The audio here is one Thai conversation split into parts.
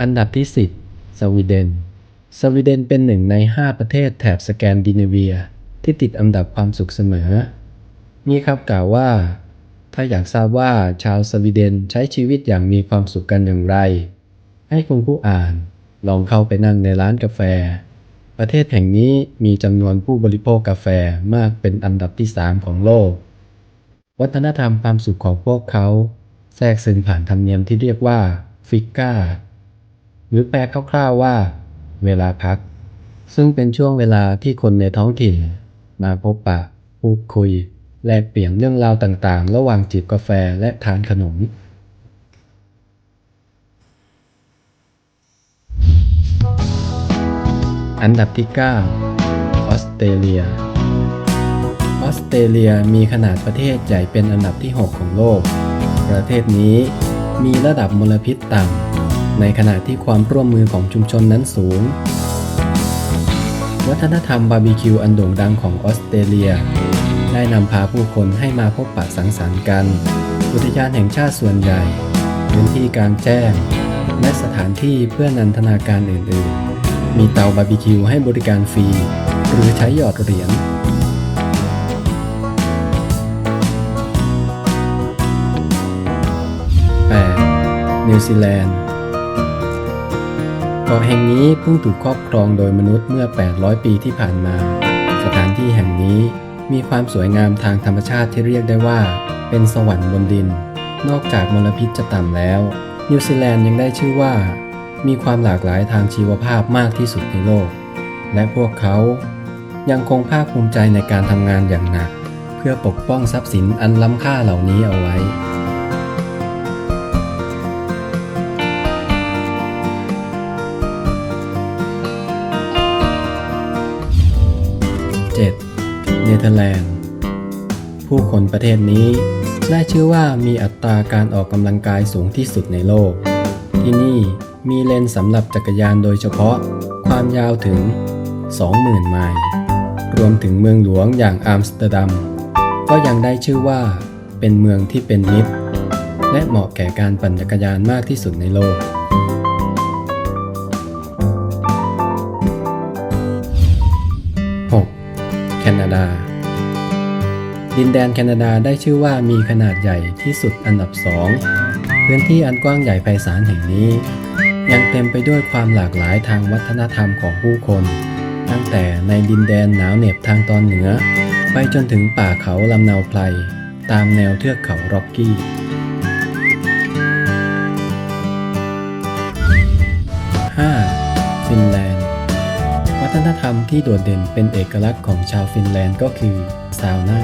อันดับที่ 10 สวีเดน สวีเดนเป็นหนึ่งใน 5 ประเทศแถบสแกนดิเนเวีย ที่ติดอันดับความสุขเสมอ นี่ครับกล่าวว่า ถ้าอยากทราบว่าชาวสวีเดนใช้ชีวิตอย่างมีความสุขกันอย่างไร ให้คุณผู้อ่านลองเข้าไปนั่งในร้านกาแฟ ประเทศแห่งนี้มีจำนวนผู้บริโภคกาแฟมากเป็นอันดับที่ 3 ของโลก วัฒนธรรมความสุขของพวกเขา แทรกซึมผ่านธรรมเนียมที่เรียกว่าฟิกกา หรือแปลคร่าวๆว่า เวลาพัก ซึ่งเป็นช่วงเวลาที่คนในท้องถิ่น มาพบปะ พูดคุย แลกเปลี่ยนเรื่องราวต่างๆ ระหว่างจิบกาแฟและทานขนมอันดับที่ 9 ออสเตรเลีย ออสเตรเลียมีขนาดประเทศใหญ่เป็นอันดับที่ 6 ของโลก ประเทศนี้มีระดับมลพิษต่ำ ในขณะที่ความร่วมมือของชุมชนนั้นสูง วัฒนธรรมบาร์บีคิวอันโด่งดังของออสเตรเลีย ได้นำพาผู้คนให้มาพบปะสังสรรค์กัน อุทยานแห่งชาติส่วนใหญ่ พื้นที่กลางแจ้ง และสถานที่เพื่อนันทนาการอื่นๆ มีเตาบาร์บีคิวให้บริการฟรี หรือใช้หยอดเหรียญนิวซีแลนด์ กาะแห่งนี้เพิ่งถูกครอบครองโดยมนุษย์เมื่อ 800 ปีที่ผ่านมา สถานที่แห่งนี้มีความสวยงามทางธรรมชาติที่เรียกได้ว่า เป็นสวรรค์บนดิน นอกจากมลพิษจะต่ำแล้ว นิวซีแลนด์ยังได้ชื่อว่า มีความหลากหลายทางชีวภาพมากที่สุดในโลก และพวกเขายังคงภาคภูมิใจในการทำงานอย่างหนัก เพื่อปกป้องทรัพย์สินอันล้ำค่าเหล่านี้เอาไว้ เธอร์แลนด์ ผู้คนประเทศนี้ได้ชื่อว่ามีอัตราการออกกำลังกายสูงที่สุดในโลก ที่นี่มีเลนสำหรับจักรยานโดยเฉพาะความยาวถึง 20,000 ไมล์รวมถึงเมืองหลวงอย่างอัมสเตอร์ดัม ก็ยังได้ชื่อว่าเป็นเมืองที่เป็นมิตร และเหมาะแก่การปั่นจักรยานมากที่สุดในโลก 6. แคนาดา ดินแดนแคนาดาได้ชื่อว่ามีขนาดใหญ่ที่สุดอันดับสองพื้นที่อันกว้างใหญ่ไพศาลแห่งนี้ ยังเต็มไปด้วยความหลากหลายทางวัฒนธรรมของผู้คน ตั้งแต่ในดินแดนหนาวเหน็บทางตอนเหนือ ไปจนถึงป่าเขาลำนาวไพรตามแนวเทือกเขาร็อกกี้ 5. ฟินแลนด์ วัฒนธรรมที่โดดเด่นเป็นเอกลักษณ์ของชาวฟินแลนด์ก็คือซาวน่า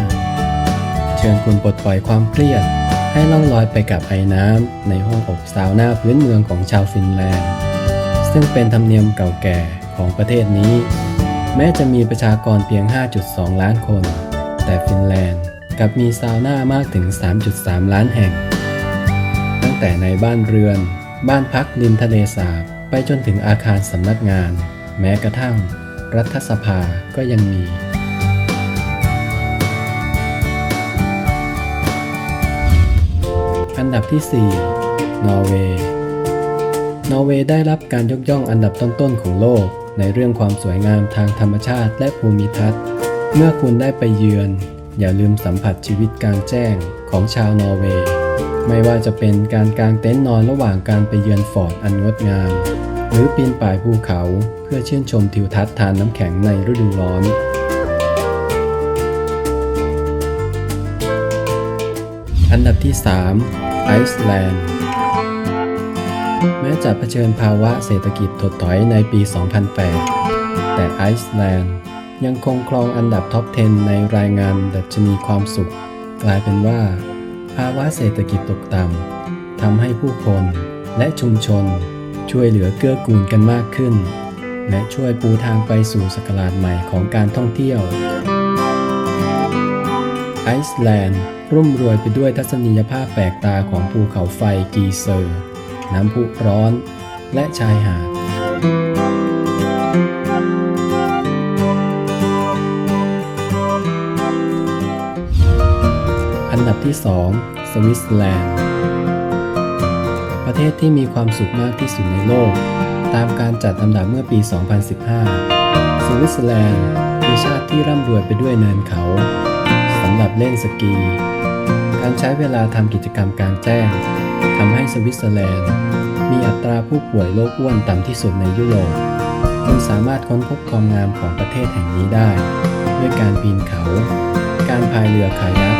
เชิญคุณปลดปล่อยความเครียด ให้ล่องลอยไปกับไอ้น้ำในห้องอบซาวน่าพื้นเมืองของชาวฟินแลนด์ ซึ่งเป็นธรรมเนียมเก่าแก่ของประเทศนี้ แม้จะมีประชากรเพียง 5.2 ล้านคน แต่ฟินแลนด์กลับมีซาวน่ามากถึง 3.3 ล้านแห่ง ตั้งแต่ในบ้านเรือน บ้านพักริมทะเลสาบ ไปจนถึงอาคารสำนักงาน แม้กระทั่ง รัฐสภาก็ยังมี ดับที่ 4 นอร์เวย์ นอร์เวย์ได้รับการยกย่องอันดับต้นๆของโลก ในเรื่องความสวยงามทางธรรมชาติและภูมิทัศน์ เมื่อคุณได้ไปเยือน อย่าลืมสัมผัสชีวิตกลางแจ้งของชาวนอร์เวย์ ไม่ว่าจะเป็นการกางเต็นท์นอนระหว่างการไปเยือนฟอร์ดอันงดงาม หรือปีนป่ายภูเขาเพื่อชื่นชมทิวทัศน์ทานน้ำแข็งในฤดูร้อนอันดับที่ 3 ไอซ์แลนด์ แม้จะเผชิญภาวะเศรษฐกิจถดถอยในปี 2008 แต่ไอซ์แลนด์ยังคงครองอันดับท็อป 10 ในรายงานดัชนีความสุข กลายเป็นว่า ภาวะเศรษฐกิจตกต่ำทำให้ผู้คนและชุมชน ช่วยเหลือเกื้อกูลกันมากขึ้น และช่วยปูทางไปสู่สกราชใหม่ของการท่องเที่ยวไอซ์แลนด์ ร่ำรวยไปด้วยทัศนียภาพแปลกตาของภูเขาไฟกีเซอร์ น้ำพุร้อนและชายหาด อันดับที่ 2 สวิตเซอร์แลนด์ ประเทศที่มีความสุขมากที่สุดในโลก ตามการจัดอันดับเมื่อปี 2015 สวิตเซอร์แลนด์คือชาติที่ร่ำรวยไปด้วยเนินเขาสำหรับเล่นสกี การใช้เวลาทำกิจกรรมกลางแจ้งทำให้สวิตเซอร์แลนด์ มีอัตราผู้ป่วยโรคอ้วนต่ำที่สุดในยุโรปคุณสามารถค้นพบความงามของประเทศแห่งนี้ได้ ด้วยการปีนเขา การพายเรือคายัก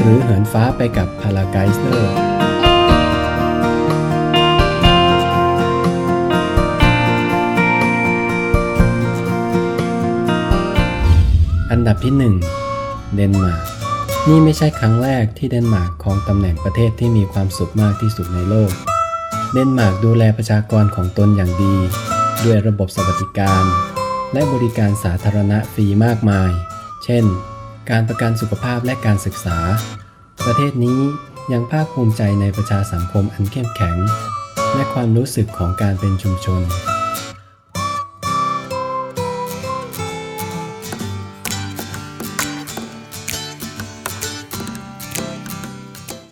หรือเหินฟ้าไปกับพาราไกเซอร์อันดับที่ 1 เดนมาร์ก นี่ไม่ใช่ครั้งแรกที่เดนมาร์กครองตำแหน่งประเทศที่มีความสุขมากที่สุดในโลก เดนมาร์กดูแลประชากรของตนอย่างดี ด้วยระบบสวัสดิการ และบริการสาธารณะฟรีมากมาย เช่น การประกันสุขภาพและการศึกษา ประเทศนี้ยังภาคภูมิใจในประชาสังคมอันเข้มแข็ง และความรู้สึกของการเป็นชุมชน